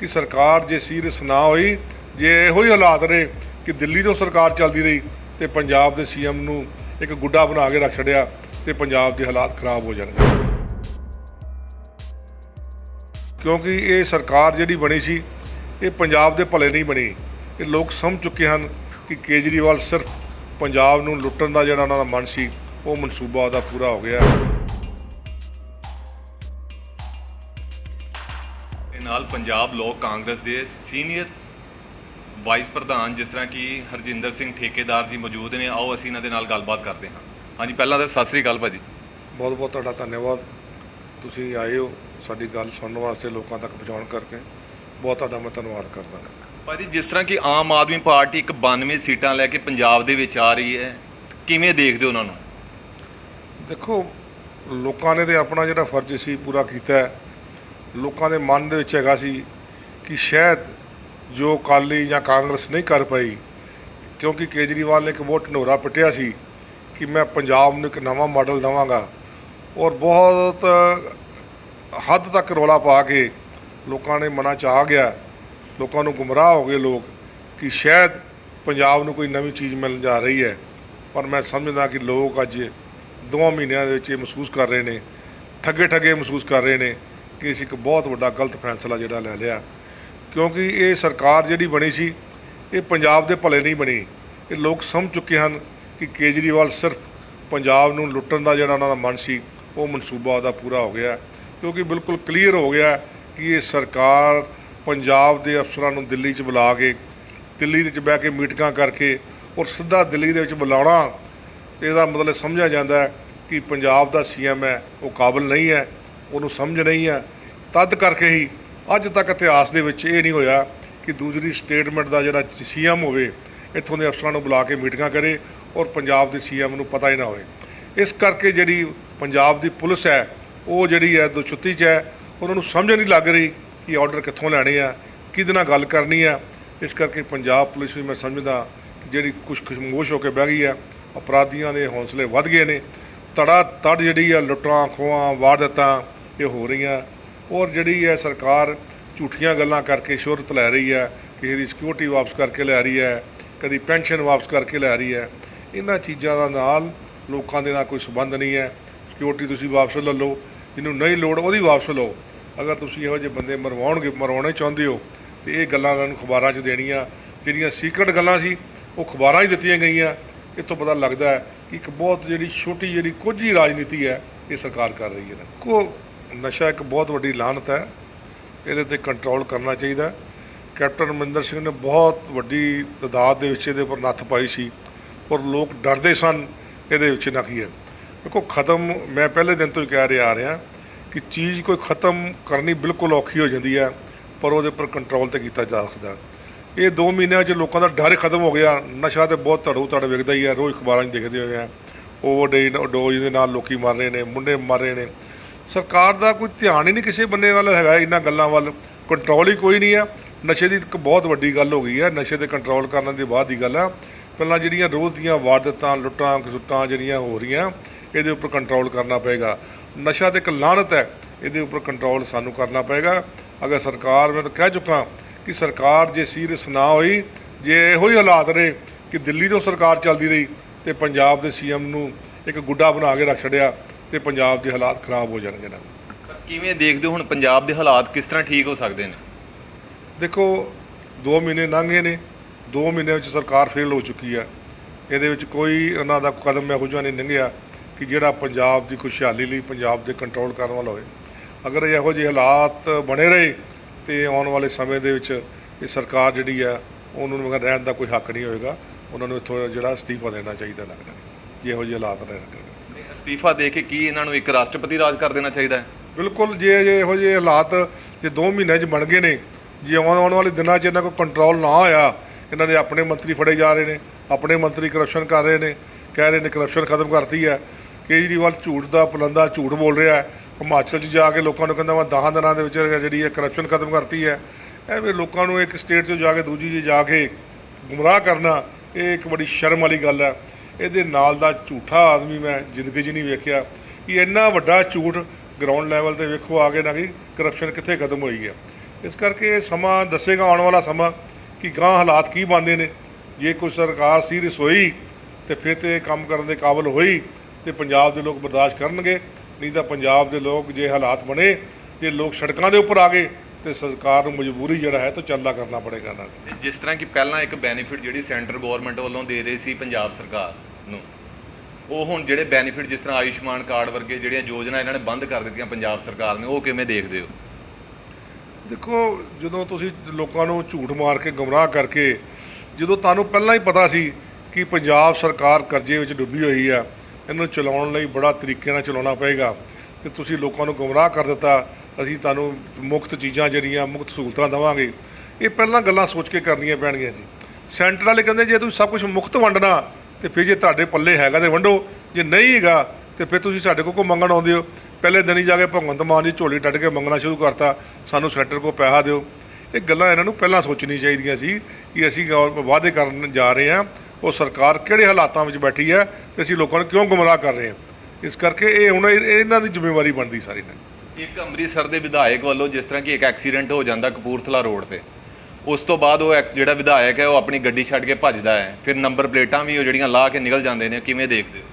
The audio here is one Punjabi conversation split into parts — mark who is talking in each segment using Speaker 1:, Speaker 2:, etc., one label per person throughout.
Speaker 1: ਕਿ ਸਰਕਾਰ ਜੇ ਸੀਰੀਅਸ ਨਾ ਹੋਈ, ਜੇ ਇਹੋ ਹੀ ਹਾਲਾਤ ਰਹੇ ਕਿ ਦਿੱਲੀ ਤੋਂ ਸਰਕਾਰ ਚੱਲਦੀ ਰਹੀ ਤੇ ਪੰਜਾਬ ਦੇ ਸੀਐਮ ਨੂੰ ਇੱਕ ਗੁੱਡਾ ਬਣਾ ਕੇ ਰੱਖ ਛੱਡਿਆ ਤੇ ਪੰਜਾਬ ਦੇ ਹਾਲਾਤ ਖਰਾਬ ਹੋ ਜਾਣਗੇ। ਕਿਉਂਕਿ ਇਹ ਸਰਕਾਰ ਜਿਹੜੀ ਬਣੀ ਸੀ, ਇਹ ਪੰਜਾਬ ਦੇ ਭਲੇ ਨਹੀਂ ਬਣੀ। ਇਹ ਲੋਕ ਸਮਝ ਚੁੱਕੇ ਹਨ ਕਿ ਕੇਜਰੀਵਾਲ ਸਿਰਫ ਪੰਜਾਬ ਨੂੰ ਲੁੱਟਣ ਦਾ ਜਿਹੜਾ ਉਹਨਾਂ ਦਾ ਮਨ ਸੀ, ਉਹ ਮਨਸੂਬਾ ਉਹਦਾ ਪੂਰਾ ਹੋ ਗਿਆ।
Speaker 2: ਨਾਲ ਪੰਜਾਬ ਲੋਕ ਕਾਂਗਰਸ ਦੇ ਸੀਨੀਅਰ ਵਾਈਸ ਪ੍ਰਧਾਨ ਜਿਸ ਤਰ੍ਹਾਂ ਕਿ ਹਰਜਿੰਦਰ ਸਿੰਘ ਠੇਕੇਦਾਰ ਜੀ ਮੌਜੂਦ ਨੇ ਆਓ ਅਸੀਂ ਇਹਨਾਂ ਦੇ ਨਾਲ ਗੱਲਬਾਤ ਕਰਦੇ ਹਾਂ। ਹਾਂਜੀ ਪਹਿਲਾਂ ਤਾਂ ਸਤਿ ਸ੍ਰੀ ਅਕਾਲ ਭਾਜੀ।
Speaker 1: ਬਹੁਤ ਬਹੁਤ ਤੁਹਾਡਾ ਧੰਨਵਾਦ। ਤੁਸੀਂ ਆਏ ਹੋ ਸਾਡੀ ਗੱਲ ਸੁਣਨ ਵਾਸਤੇ ਲੋਕਾਂ ਤੱਕ ਪਹੁੰਚਾਉਣ ਕਰਕੇ। ਬਹੁਤ ਤੁਹਾਡਾ ਮੈਂ ਧੰਨਵਾਦ ਕਰਦਾ।
Speaker 2: ਭਾਜੀ ਜਿਸ ਤਰ੍ਹਾਂ ਕਿ ਆਮ ਆਦਮੀ ਪਾਰਟੀ ਇੱਕ 92 ਸੀਟਾਂ ਲੈ ਕੇ ਪੰਜਾਬ ਦੇ ਵਿੱਚ ਆ ਰਹੀ ਹੈ ਕਿਵੇਂ ਦੇਖਦੇ ਹੋ ਉਹਨਾਂ ਨੂੰ?
Speaker 1: ਦੇਖੋ ਲੋਕਾਂ ਨੇ ਤੇ ਆਪਣਾ ਜਿਹੜਾ ਫਰਜ਼ ਸੀ ਪੂਰਾ ਕੀਤਾ ਹੈ। ਲੋਕਾਂ ਦੇ ਮਨ ਦੇ ਵਿੱਚ ਹੈਗਾ ਸੀ ਕਿ ਸ਼ਾਇਦ ਜੋ ਅਕਾਲੀ ਜਾਂ ਕਾਂਗਰਸ ਨਹੀਂ ਕਰ ਪਾਈ, ਕਿਉਂਕਿ ਕੇਜਰੀਵਾਲ ਨੇ ਇੱਕ ਬਹੁਤ ਢਨੋਰਾ ਪਿੱਟਿਆ ਸੀ ਕਿ ਮੈਂ ਪੰਜਾਬ ਨੂੰ ਇੱਕ ਨਵਾਂ ਮਾਡਲ ਦਵਾਂਗਾ ਔਰ ਬਹੁਤ ਹੱਦ ਤੱਕ ਰੌਲਾ ਪਾ ਕੇ ਲੋਕਾਂ ਨੇ ਮਨਾਂ ਚ ਆ ਗਿਆ, ਲੋਕਾਂ ਨੂੰ ਗੁੰਮਰਾਹ ਹੋ ਗਏ ਲੋਕ ਕਿ ਸ਼ਾਇਦ ਪੰਜਾਬ ਨੂੰ ਕੋਈ ਨਵੀਂ ਚੀਜ਼ ਮਿਲਣ ਜਾ ਰਹੀ ਹੈ। ਪਰ ਮੈਂ ਸਮਝਦਾ ਕਿ ਲੋਕ ਅੱਜ ਦੋਵਾਂ ਮਹੀਨਿਆਂ ਦੇ ਵਿੱਚ ਇਹ ਮਹਿਸੂਸ ਕਰ ਰਹੇ ਨੇ ਠੱਗੇ ਠੱਗੇ ਮਹਿਸੂਸ ਕਰ ਰਹੇ ਨੇ ਕਿ ਅਸੀਂ ਇੱਕ ਬਹੁਤ ਵੱਡਾ ਗਲਤ ਫੈਸਲਾ ਜਿਹੜਾ ਲੈ ਲਿਆ। ਕਿਉਂਕਿ ਇਹ ਸਰਕਾਰ ਜਿਹੜੀ ਬਣੀ ਸੀ, ਇਹ ਪੰਜਾਬ ਦੇ ਭਲੇ ਨਹੀਂ ਬਣੀ। ਇਹ ਲੋਕ ਸਮਝ ਚੁੱਕੇ ਹਨ ਕਿ ਕੇਜਰੀਵਾਲ ਸਿਰਫ ਪੰਜਾਬ ਨੂੰ ਲੁੱਟਣ ਦਾ ਜਿਹੜਾ ਉਹਨਾਂ ਦਾ ਮਨ ਸੀ, ਉਹ ਮਨਸੂਬਾ ਉਹਦਾ ਪੂਰਾ ਹੋ ਗਿਆ। ਕਿਉਂਕਿ ਬਿਲਕੁਲ ਕਲੀਅਰ ਹੋ ਗਿਆ ਕਿ ਇਹ ਸਰਕਾਰ ਪੰਜਾਬ ਦੇ ਅਫਸਰਾਂ ਨੂੰ ਦਿੱਲੀ 'ਚ ਬੁਲਾ ਕੇ, ਦਿੱਲੀ ਦੇ ਵਿੱਚ ਬਹਿ ਕੇ ਮੀਟਿੰਗਾਂ ਕਰਕੇ ਔਰ ਸਿੱਧਾ ਦਿੱਲੀ ਦੇ ਵਿੱਚ ਬੁਲਾਉਣਾ, ਇਹਦਾ ਮਤਲਬ ਸਮਝਿਆ ਜਾਂਦਾ ਹੈ ਕਿ ਪੰਜਾਬ ਦਾ ਸੀਐਮ ਹੈ, ਉਹ ਕਾਬਲ ਨਹੀਂ ਹੈ। ਉਹਨੂੰ ਸਮਝ ਨਹੀਂ ਹੈ ਤਦ ਕਰਕੇ ਹੀ ਅੱਜ ਤੱਕ ਇਤਿਹਾਸ ਦੇ ਵਿੱਚ ਇਹ ਨਹੀਂ ਹੋਇਆ ਕਿ ਦੂਸਰੀ ਸਟੇਟਮੈਂਟ ਦਾ ਜਿਹੜਾ ਸੀਐਮ ਹੋਵੇ, ਇੱਥੋਂ ਦੇ ਅਫਸਰਾਂ ਨੂੰ ਬੁਲਾ ਕੇ ਮੀਟਿੰਗਾਂ ਕਰੇ ਔਰ ਪੰਜਾਬ ਦੇ ਸੀਐਮ ਨੂੰ ਪਤਾ ਹੀ ਨਾ ਹੋਵੇ ਇਸ ਕਰਕੇ ਜਿਹੜੀ ਪੰਜਾਬ ਦੀ ਪੁਲਿਸ ਹੈ, ਉਹ ਜਿਹੜੀ ਹੈ ਦੁਚੁੱਤੀ 'ਚ ਹੈ। ਉਹਨਾਂ ਨੂੰ ਸਮਝ ਨਹੀਂ ਲੱਗ ਰਹੀ ਕਿ ਆਰਡਰ ਕਿੱਥੋਂ ਲੈਣੇ ਆ, ਕਿਹਦੇ ਨਾਲ ਗੱਲ ਕਰਨੀ ਆ। ਇਸ ਕਰਕੇ ਪੰਜਾਬ ਪੁਲਿਸ ਵੀ ਮੈਂ ਸਮਝਦਾ ਜਿਹੜੀ ਕੁਝ ਖੁਸ਼ਮੋਸ਼ ਹੋ ਕੇ ਬਹਿ ਗਈ ਹੈ, ਅਪਰਾਧੀਆਂ ਦੇ ਹੌਸਲੇ ਵੱਧ ਗਏ ਨੇ। ਤੜਾ ਤੜ ਜਿਹੜੀ ਆ ਲੁੱਟਾਂ ਖੋਹਾਂ ਵਾਰਦਾਤਾਂ ਇਹ ਹੋ ਰਹੀਆਂ। ਔਰ ਜਿਹੜੀ ਹੈ ਸਰਕਾਰ ਝੂਠੀਆਂ ਗੱਲਾਂ ਕਰਕੇ ਸ਼ੋਹਰਤ ਲੈ ਰਹੀ ਹੈ, ਕਿਸੇ ਦੀ ਸਿਕਿਉਰਿਟੀ ਵਾਪਸ ਕਰਕੇ ਲੈ ਰਹੀ ਹੈ, ਕਦੀ ਪੈਨਸ਼ਨ ਵਾਪਸ ਕਰਕੇ ਲੈ ਰਹੀ ਹੈ, ਇਹਨਾਂ ਚੀਜ਼ਾਂ ਦਾ ਨਾਲ ਲੋਕਾਂ ਦੇ ਨਾਲ ਕੋਈ ਸੰਬੰਧ ਨਹੀਂ ਹੈ। ਸਿਕਿਉਰਿਟੀ ਤੁਸੀਂ ਵਾਪਸ ਲੈ ਲਓ, ਜਿਹਨੂੰ ਨਹੀਂ ਲੋੜ ਉਹਦੀ ਵਾਪਸ ਲਓ। ਅਗਰ ਤੁਸੀਂ ਇਹੋ ਜਿਹੇ ਬੰਦੇ ਮਰਵਾਉਣਗੇ, ਮਰਵਾਉਣੇ ਚਾਹੁੰਦੇ ਹੋ, ਤੇ ਇਹ ਗੱਲਾਂ ਉਹਨਾਂ ਨੂੰ ਖਬਰਾਂ 'ਚ ਦੇਣੀਆਂ। ਜਿਹੜੀਆਂ ਸੀਕ੍ਰੇਟ ਗੱਲਾਂ ਸੀ, ਉਹ ਖਬਰਾਂ 'ਚ ਦਿੱਤੀਆਂ ਗਈਆਂ। ਇੱਥੋਂ ਪਤਾ ਲੱਗਦਾ ਹੈ ਕਿ ਇੱਕ ਬਹੁਤ ਜਿਹੜੀ ਛੋਟੀ ਜਿਹੜੀ ਕੁਝ ਹੀ ਰਾਜਨੀਤੀ ਹੈ, ਇਹ ਸਰਕਾਰ ਕਰ ਰਹੀ ਹੈ। ਕੋ ਨਸ਼ਾ ਇੱਕ ਬਹੁਤ ਵੱਡੀ ਲਾਹਨਤ ਹੈ। ਇਹਦੇ ਤੇ ਕੰਟਰੋਲ ਕਰਨਾ ਚਾਹੀਦਾ ਕੈਪਟਨ ਅਮਰਿੰਦਰ ਸਿੰਘ ਨੇ ਬਹੁਤ ਵੱਡੀ ਤਦਾਦ ਦੇ ਵਿੱਚ ਇਹਦੇ ਉੱਪਰ ਨੱਥ ਪਾਈ ਸੀ ਔਰ ਲੋਕ ਡਰਦੇ ਸਨ ਇਹਦੇ ਵਿੱਚ ਨਖੀਏ ਦੇਖੋ, ਖਤਮ ਮੈਂ ਪਹਿਲੇ ਦਿਨ ਤੋਂ ਹੀ ਕਹਿ ਰਿਹਾ ਆ ਰਿਹਾ ਕਿ ਚੀਜ਼ ਕੋਈ ਖਤਮ ਕਰਨੀ ਬਿਲਕੁਲ ਔਖੀ ਹੋ ਜਾਂਦੀ ਹੈ, ਪਰ ਉਹਦੇ ਉੱਪਰ ਕੰਟਰੋਲ ਤੇ ਕੀਤਾ ਜਾ ਸਕਦਾ ਇਹ 2 ਮਹੀਨਿਆਂ 'ਚ ਲੋਕਾਂ ਦਾ ਡਰ ਖਤਮ ਹੋ ਗਿਆ। ਨਸ਼ਾ ਤੇ ਬਹੁਤ ਧੜੂ ਧੜ ਵਿਕਦਾ ਹੀ ਹੈ, ਰੋਜ਼ ਅਖਬਾਰਾਂ 'ਚ ਦੇਖਦੇ ਹੋਏ ਆ ਓਵਰਡੇ ਡੋਜ਼ ਦੇ ਨਾਲ ਲੋਕੀ ਮਰ ਰਹੇ ਨੇ, ਮੁੰਡੇ ਮਰ ਰਹੇ ਨੇ। ਸਰਕਾਰ ਦਾ ਕੋਈ ਧਿਆਨ ਹੀ ਨਹੀਂ ਕਿਸੇ ਬੰਨੇ ਵੱਲ ਹੈਗਾ ਇਹਨਾਂ ਗੱਲਾਂ ਵੱਲ। ਕੰਟਰੋਲ ਹੀ ਕੋਈ ਨਹੀਂ ਹੈ ਨਸ਼ੇ ਦੀ ਇੱਕ ਬਹੁਤ ਵੱਡੀ ਗੱਲ ਹੋ ਗਈ ਹੈ ਨਸ਼ੇ ਤੇ ਕੰਟਰੋਲ ਕਰਨ ਦੀ ਬਾਅਦ ਦੀ ਗੱਲ ਆ। ਪਹਿਲਾਂ ਜਿਹੜੀਆਂ ਰੋਜ਼ ਦੀਆਂ ਵਾਰਦਾਤਾਂ, ਲੁੱਟਾਂ ਖਸੁੱਟਾਂ ਜਿਹੜੀਆਂ ਹੋ ਰਹੀਆਂ, ਇਹਦੇ ਉੱਪਰ ਕੰਟਰੋਲ ਕਰਨਾ ਪਏਗਾ। ਨਸ਼ਾ ਤੇ ਇੱਕ ਲਾਹਨਤ ਹੈ, ਇਹਦੇ ਉੱਪਰ ਕੰਟਰੋਲ ਸਾਨੂੰ ਕਰਨਾ ਪਏਗਾ। ਅਗਰ ਸਰਕਾਰ, ਮੈਂ ਤਾਂ ਕਹਿ ਚੁੱਕਾ ਕਿ ਸਰਕਾਰ ਜੇ ਸੀਰੀਅਸ ਨਾ ਹੋਈ, ਜੇ ਇਹੋ ਹੀ ਹਾਲਾਤ ਰਹੇ ਕਿ ਦਿੱਲੀ ਤੋਂ ਸਰਕਾਰ ਚੱਲਦੀ ਰਹੀ ਤੇ ਪੰਜਾਬ ਦੇ ਸੀਐਮ ਨੂੰ ਇੱਕ ਗੁੱਡਾ ਬਣਾ ਕੇ ਰੱਖ ਛੱਡਿਆ ਤੇ ਪੰਜਾਬ ਦੇ ਹਾਲਾਤ ਖਰਾਬ ਹੋ ਜਾਣਗੇ ਨਾ
Speaker 2: ਕਿਵੇਂ ਦੇਖਦੇ ਹੋ ਹੁਣ ਪੰਜਾਬ ਦੇ ਹਾਲਾਤ ਕਿਸ ਤਰ੍ਹਾਂ ਠੀਕ ਹੋ ਸਕਦੇ ਨੇ?
Speaker 1: ਦੇਖੋ 2 ਮਹੀਨੇ ਲੰਘ ਗਏ ਨੇ 2 ਮਹੀਨਿਆਂ ਵਿੱਚ ਸਰਕਾਰ ਫੇਲ ਹੋ ਚੁੱਕੀ ਹੈ। ਇਹਦੇ ਵਿੱਚ ਕੋਈ ਉਹਨਾਂ ਦਾ ਕਦਮ ਇਹੋ ਜਿਹਾ ਨਹੀਂ ਲੰਘਿਆ ਕਿ ਜਿਹੜਾ ਪੰਜਾਬ ਦੀ ਖੁਸ਼ਹਾਲੀ ਲਈ ਪੰਜਾਬ ਦੇ ਕੰਟਰੋਲ ਕਰਨ ਵਾਲਾ ਹੋਵੇ। ਅਗਰ ਇਹੋ ਜਿਹੇ ਹਾਲਾਤ ਬਣੇ ਰਹੇ ਤੇ ਆਉਣ ਵਾਲੇ ਸਮੇਂ ਦੇ ਵਿੱਚ ਇਹ ਸਰਕਾਰ ਜਿਹੜੀ ਆ ਉਹਨੂੰ ਮਗਰ ਰਹਿਣ ਦਾ ਕੋਈ ਹੱਕ ਨਹੀਂ ਹੋਏਗਾ। ਉਹਨਾਂ ਨੂੰ ਇੱਥੋਂ ਜਿਹੜਾ ਅਸਤੀਫਾ ਦੇਣਾ ਚਾਹੀਦਾ ਲੱਗਦਾ ਜੇ ਇਹੋ ਜਿਹੇ ਹਾਲਾਤ ਰਹਿਣਗੇ।
Speaker 2: ਅਸਤੀਫਾ ਦੇ ਕੇ ਕੀ ਇਹਨਾਂ ਨੂੰ ਇੱਕ ਰਾਸ਼ਟਰਪਤੀ ਰਾਜ ਕਰ ਦੇਣਾ ਚਾਹੀਦਾ ਹੈ?
Speaker 1: ਬਿਲਕੁਲ ਜੇ ਜੇ ਇਹੋ ਜਿਹੇ ਹਾਲਾਤ ਜੇ 2 ਮਹੀਨਿਆਂ 'ਚ ਬਣ ਗਏ ਨੇ, ਜੇ ਆਉਣ ਆਉਣ ਵਾਲੇ ਦਿਨਾਂ 'ਚ ਇਹਨਾਂ ਕੋਲ ਕੰਟਰੋਲ ਨਾ ਹੋਇਆ ਇਹਨਾਂ ਦੇ ਆਪਣੇ ਮੰਤਰੀ ਫੜੇ ਜਾ ਰਹੇ ਨੇ, ਆਪਣੇ ਮੰਤਰੀ ਕਰਪਸ਼ਨ ਕਰ ਰਹੇ ਨੇ, ਕਹਿ ਰਹੇ ਨੇ ਕਰਪਸ਼ਨ ਖਤਮ ਕਰਤੀ ਹੈ, ਕੇਜਰੀਵਾਲ ਝੂਠ ਦਾ ਪਲੰਦਾ, ਝੂਠ ਬੋਲ ਰਿਹਾ ਹੈ, ਹਿਮਾਚਲ 'ਚ ਜਾ ਕੇ ਲੋਕਾਂ ਨੂੰ ਕਹਿੰਦਾ ਮੈਂ 10 ਦਿਨਾਂ ਦੇ ਵਿੱਚ ਜਿਹੜੀ ਹੈ ਕਰਪਸ਼ਨ ਖਤਮ ਕਰਤੀ ਹੈ, ਐਵੇਂ ਲੋਕਾਂ ਨੂੰ ਇੱਕ ਸਟੇਟ 'ਚੋਂ ਜਾ ਕੇ ਦੂਜੀ 'ਚ ਜਾ ਕੇ ਗੁੰਮਰਾਹ ਕਰਨਾ, ਇਹ ਇੱਕ ਬੜੀ ਸ਼ਰਮ ਵਾਲੀ ਗੱਲ ਹੈ। ਇਹਦੇ ਨਾਲ ਦਾ ਝੂਠਾ ਆਦਮੀ ਮੈਂ ਜ਼ਿੰਦਗੀ 'ਚ ਨਹੀਂ ਵੇਖਿਆ। ਕਿ ਇੰਨਾ ਵੱਡਾ ਝੂਠ ਗਰਾਊਂਡ ਲੈਵਲ ਤੇ ਵੇਖੋ ਆ ਕੇ ਨਾ ਕਿ ਕਰਪਸ਼ਨ ਕਿੱਥੇ ਖਤਮ ਹੋਈ ਹੈ ਇਸ ਕਰਕੇ ਸਮਾਂ ਦੱਸੇਗਾ ਆਉਣ ਵਾਲਾ ਸਮਾਂ ਕਿ ਗਾਂ ਹਾਲਾਤ ਕੀ ਬਣਦੇ ਨੇ। ਜੇ ਕੋਈ ਸਰਕਾਰ ਸੀਰੀਅਸ ਹੋਈ ਤੇ ਫਿਰ ਤੇ ਕੰਮ ਕਰਨ ਦੇ ਕਾਬਿਲ ਹੋਈ ਤੇ ਪੰਜਾਬ ਦੇ ਲੋਕ ਬਰਦਾਸ਼ਤ ਕਰਨਗੇ। ਨਹੀਂ ਤਾਂ ਪੰਜਾਬ ਦੇ ਲੋਕ ਜੇ ਹਾਲਾਤ ਬਣੇ, ਜੇ ਲੋਕ ਸੜਕਾਂ ਦੇ ਉੱਪਰ ਆ ਗਏ ਤੇ ਸਰਕਾਰ ਨੂੰ ਮਜਬੂਰੀ ਜਿਹੜਾ ਹੈ ਤਾਂ ਚੱਲਦਾ ਕਰਨਾ ਪੜੇਗਾ ਨਾ।
Speaker 2: ਜਿਸ ਤਰ੍ਹਾਂ ਕਿ ਪਹਿਲਾਂ ਇੱਕ ਬੈਨੀਫਿਟ ਜਿਹੜੀ ਸੈਂਟਰ ਗਵਰਨਮੈਂਟ ਵੱਲੋਂ ਦੇ ਰਹੀ ਸੀ ਪੰਜਾਬ ਸਰਕਾਰ ਨੂੰ। ਉਹ ਹੁਣ ਜਿਹੜੇ ਬੈਨੀਫਿਟ ਜਿਸ ਤਰ੍ਹਾਂ ਆਯੁਸ਼ਮਾਨ ਕਾਰਡ ਵਰਗੇ ਜਿਹੜੀਆਂ ਯੋਜਨਾ ਇਹਨਾਂ ਨੇ ਬੰਦ ਕਰ ਦਿੱਤੀਆਂ ਪੰਜਾਬ ਸਰਕਾਰ ਨੇ, ਉਹ ਕਿਵੇਂ ਦੇਖਦੇ ਹੋ?
Speaker 1: ਦੇਖੋ, ਜਦੋਂ ਤੁਸੀਂ ਲੋਕਾਂ ਨੂੰ ਝੂਠ ਮਾਰ ਕੇ ਗੁੰਮਰਾਹ ਕਰਕੇ, ਜਦੋਂ ਤੁਹਾਨੂੰ ਪਹਿਲਾਂ ਹੀ ਪਤਾ ਸੀ ਕਿ ਪੰਜਾਬ ਸਰਕਾਰ ਕਰਜ਼ੇ ਵਿੱਚ ਡੁੱਬੀ ਹੋਈ ਆ, ਇਹਨੂੰ ਚਲਾਉਣ ਲਈ ਬੜਾ ਤਰੀਕੇ ਨਾਲ ਚਲਾਉਣਾ ਪਏਗਾ ਤੇ ਤੁਸੀਂ ਲੋਕਾਂ ਨੂੰ ਗੁੰਮਰਾਹ ਕਰ ਦਿੱਤਾ, ਅਸੀਂ ਤੁਹਾਨੂੰ ਮੁਫਤ ਚੀਜ਼ਾਂ ਜਿਹੜੀਆਂ, ਮੁਫਤ ਸਹੂਲਤਾਂ ਦੇਵਾਂਗੇ। ਇਹ ਪਹਿਲਾਂ ਗੱਲਾਂ ਸੋਚ ਕੇ ਕਰਨੀਆਂ ਪੈਣਗੀਆਂ ਜੀ। ਸੈਂਟਰ ਵਾਲੇ ਕਹਿੰਦੇ, ਜੇ ਤੁਸੀਂ ਸਭ ਕੁਝ ਮੁਫਤ ਵੰਡਣਾ ਤੇ ਫਿਰ ਜੇ ਤੁਹਾਡੇ ਪੱਲੇ ਹੈਗਾ ਤੇ ਵੰਡੋ, ਜੇ ਨਹੀਂ ਹੈਗਾ ਤੇ ਫਿਰ ਤੁਸੀਂ ਸਾਡੇ ਕੋਲ ਕੋ ਮੰਗਣ ਆਉਂਦੇ ਹੋ? ਪਹਿਲੇ ਦਿਨ ਹੀ ਜਾ ਕੇ ਭਗਵੰਤ ਮਾਨ ਦੀ ਝੋਲੀ ਟੱਟ ਕੇ ਮੰਗਣਾ ਸ਼ੁਰੂ ਕਰਤਾ, ਸਾਨੂੰ ਸੈਂਟਰ ਕੋ ਪੈਸਾ ਦਿਓ। ਇਹ ਗੱਲਾਂ ਇਹਨਾਂ ਨੂੰ ਪਹਿਲਾਂ ਸੋਚਣੀ ਚਾਹੀਦੀਆਂ ਸੀ ਕਿ ਅਸੀਂ ਵਾਅਦੇ ਕਰਨ ਜਾ ਰਹੇ ਹਾਂ, ਉਹ ਸਰਕਾਰ ਕਿਹੜੇ ਹਾਲਾਤਾਂ ਵਿੱਚ ਬੈਠੀ ਹੈ ਤੇ ਅਸੀਂ ਲੋਕਾਂ ਨੂੰ ਕਿਉਂ ਗੁੰਮਰਾਹ ਕਰ ਰਹੇ ਹਾਂ? ਇਸ ਕਰਕੇ ਇਹ ਹੁਣ ਇਹਨਾਂ ਦੀ ਜ਼ਿੰਮੇਵਾਰੀ ਬਣਦੀ ਸਾਰੀ ਨੇ
Speaker 2: ਇੱਕ ਅੰਮ੍ਰਿਤਸਰ ਦੇ ਵਿਧਾਇਕ ਵੱਲੋਂ ਜਿਸ ਤਰ੍ਹਾਂ ਕਿ ਇੱਕ ਐਕਸੀਡੈਂਟ ਹੋ ਜਾਂਦਾ ਕਪੂਰਥਲਾ ਰੋਡ ਤੇ ਉਸ ਤੋਂ ਬਾਅਦ ਉਹ ਐਕਸ- ਜਿਹੜਾ ਵਿਧਾਇਕ ਹੈ, ਉਹ ਆਪਣੀ ਗੱਡੀ ਛੱਡ ਕੇ ਭੱਜਦਾ ਹੈ। ਫਿਰ ਨੰਬਰ ਪਲੇਟਾਂ ਵੀ ਉਹ ਜਿਹੜੀਆਂ ਲਾ ਕੇ ਨਿਕਲ ਜਾਂਦੇ ਨੇ ਕਿਵੇਂ ਦੇਖਦੇ ਹੋ?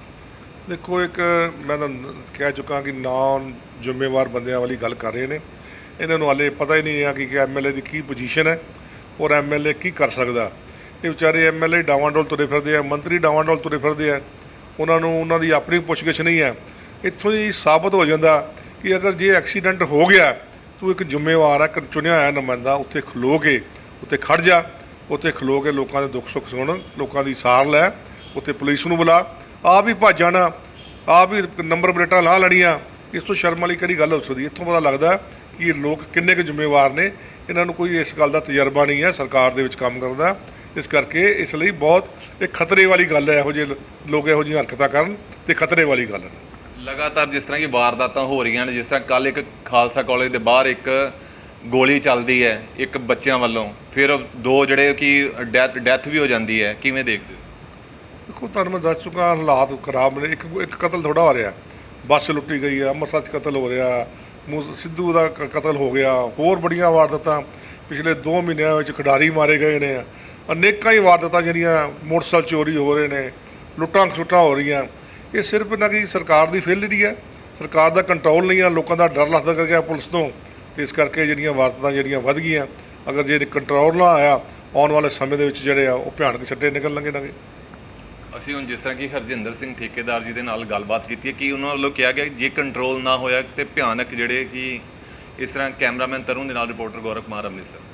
Speaker 1: ਦੇਖੋ, ਇੱਕ ਮੈਂ ਤਾਂ ਕਹਿ ਚੁੱਕਾ ਕਿ ਨਾਨ ਜ਼ਿੰਮੇਵਾਰ ਬੰਦਿਆਂ ਵਾਲੀ ਗੱਲ ਕਰ ਰਹੇ ਨੇ। ਇਹਨਾਂ ਨੂੰ ਹਾਲੇ ਪਤਾ ਹੀ ਨਹੀਂ ਆ ਕਿ ਐਮਐਲਏ ਦੀ ਕੀ ਪੋਜੀਸ਼ਨ ਹੈ ਔਰ ਐਮਐਲਏ ਕੀ ਕਰ ਸਕਦਾ। ਇਹ ਵਿਚਾਰੇ ਐਮਐਲਏ ਡਾਵਾਂਡੋਲ ਤੁਰੇ ਫਿਰਦੇ ਆ, ਮੰਤਰੀ ਡਾਵਾਂਡੋਲ ਤੁਰੇ ਫਿਰਦੇ ਆ। ਉਹਨਾਂ ਨੂੰ ਉਹਨਾਂ ਦੀ ਆਪਣੀ ਪੁੱਛਗਿੱਛ ਨਹੀਂ ਹੈ ਇੱਥੋਂ ਹੀ ਸਾਬਤ ਹੋ ਜਾਂਦਾ ਕਿ ਅਗਰ ਜੇ ਐਕਸੀਡੈਂਟ ਹੋ ਗਿਆ, ਤੂੰ ਇੱਕ ਜ਼ਿੰਮੇਵਾਰ ਹੈ ਇੱਕ ਚੁਣਿਆ ਹੋਇਆ ਨੁਮਾਇੰਦਾ ਉੱਥੇ ਖਲੋ ਕੇ ਉੱਥੇ ਖੜ ਜਾ, ਉੱਥੇ ਖਲੋ ਕੇ ਲੋਕਾਂ ਦੇ ਦੁੱਖ ਸੁੱਖ ਸੁਣ ਲੋਕਾਂ ਦੀ ਸਾਰ ਲੈ, ਉੱਥੇ ਪੁਲਿਸ ਨੂੰ ਬੁਲਾ। ਆਪ ਹੀ ਭੱਜ ਜਾਣਾ ਆਪ ਹੀ ਨੰਬਰ ਪਲੇਟਾਂ ਲਾ ਲੈਣੀਆਂ। ਇਸ ਤੋਂ ਸ਼ਰਮ ਵਾਲੀ ਕਿਹੜੀ ਗੱਲ ਹੋ ਸਕਦੀ ਇੱਥੋਂ ਪਤਾ ਲੱਗਦਾ ਕਿ ਲੋਕ ਕਿੰਨੇ ਕੁ ਜ਼ਿੰਮੇਵਾਰ ਨੇ। ਇਹਨਾਂ ਨੂੰ ਕੋਈ ਇਸ ਗੱਲ ਦਾ ਤਜਰਬਾ ਨਹੀਂ ਹੈ, ਸਰਕਾਰ ਦੇ ਵਿੱਚ ਕੰਮ ਕਰਨ ਦਾ ਇਸ ਕਰਕੇ ਇਸ ਲਈ ਬਹੁਤ ਇਹ ਖਤਰੇ ਵਾਲੀ ਗੱਲ ਹੈ, ਇਹੋ ਜਿਹੇ ਲੋਕ ਇਹੋ ਜਿਹੀਆਂ ਹਰਕਤਾਂ ਕਰਨ ਤੇ ਖਤਰੇ ਵਾਲੀ ਗੱਲ ਹੈ।
Speaker 2: ਲਗਾਤਾਰ ਜਿਸ ਤਰ੍ਹਾਂ ਕਿ ਵਾਰਦਾਤਾਂ ਹੋ ਰਹੀਆਂ ਨੇ, ਜਿਸ ਤਰ੍ਹਾਂ ਕੱਲ ਇੱਕ ਖਾਲਸਾ ਕਾਲਜ ਦੇ ਬਾਹਰ ਇੱਕ ਗੋਲੀ ਚੱਲਦੀ ਹੈ ਇੱਕ ਬੱਚਿਆਂ ਵੱਲੋਂ, ਫਿਰ ਦੋ ਜਿਹੜੇ ਕਿ ਡੈਥ ਡੈਥ ਵੀ ਹੋ ਜਾਂਦੀ ਹੈ, ਕਿਵੇਂ ਦੇਖਦੇ ਹੋ?
Speaker 1: ਦੇਖੋ, ਤੁਹਾਨੂੰ ਮੈਂ ਦੱਸ ਚੁੱਕਾ, ਹਾਲਾਤ ਖਰਾਬ ਨੇ। ਇੱਕ ਇੱਕ ਕਤਲ ਥੋੜਾ ਹੋ ਰਿਹਾ। ਬੱਸ ਲੁੱਟੀ ਗਈ ਆ, ਅੰਮ੍ਰਿਤਸਰ 'ਚ ਕਤਲ ਹੋ ਰਿਹਾ। ਸਿੱਧੂ ਦਾ ਕ- ਕਤਲ ਹੋ ਗਿਆ। ਹੋਰ ਬੜੀਆਂ ਵਾਰਦਾਤਾਂ ਪਿਛਲੇ 2 ਮਹੀਨਿਆਂ ਵਿੱਚ ਖਿਡਾਰੀ ਮਾਰੇ ਗਏ ਨੇ। ਅਨੇਕਾਂ ਹੀ ਵਾਰਦਾਤਾਂ ਜਿਹੜੀਆਂ ਮੋਟਰਸਾਈਕਲ ਚੋਰੀ ਹੋ ਰਹੇ ਨੇ, ਲੁੱਟਾਂ ਖਸੁੱਟਾਂ ਹੋ ਰਹੀਆਂ। ਇਹ ਸਿਰਫ ਨਾ ਕਿ ਸਰਕਾਰ ਦੀ ਫੇਲਰੀ ਹੈ। ਸਰਕਾਰ ਦਾ ਕੰਟਰੋਲ ਨਹੀਂ ਆ, ਲੋਕਾਂ ਦਾ ਡਰ ਲੱਗਦਾ ਕਰ ਗਿਆ ਪੁਲਿਸ ਤੋਂ। ਤੇ ਇਸ ਕਰਕੇ ਜਿਹੜੀਆਂ ਵਾਰਤਾਂ ਜਿਹੜੀਆਂ ਵੱਧ ਗਈਆਂ, ਅਗਰ ਜੇ ਕੰਟਰੋਲ ਨਾ ਆਇਆ, ਆਉਣ ਵਾਲੇ ਸਮੇਂ ਦੇ ਵਿੱਚ ਜਿਹੜੇ ਆ, ਉਹ ਭਿਆਨਕ ਛੱਟੇ ਨਿਕਲਣਗੇ ਨਗੇ
Speaker 2: ਅਸੀਂ ਹੁਣ ਜਿਸ ਤਰ੍ਹਾਂ ਕਿ ਹਰਜਿੰਦਰ ਸਿੰਘ ਠੇਕੇਦਾਰ ਜੀ ਦੇ ਨਾਲ ਗੱਲਬਾਤ ਕੀਤੀ ਹੈ, ਕਿ ਉਹਨਾਂ ਵੱਲੋਂ ਕਿਹਾ ਗਿਆ ਜੇ ਕੰਟਰੋਲ ਨਾ ਹੋਇਆ ਤੇ ਭਿਆਨਕ ਜਿਹੜੇ ਕਿ ਇਸ ਤਰ੍ਹਾਂ ਕੈਮਰਾਮੈਨ ਤਰੁਣ ਦੇ ਨਾਲ ਰਿਪੋਰਟਰ ਗੌਰਵ ਕੁਮਾਰ ਅੰਮ੍ਰਿਤਸਰ।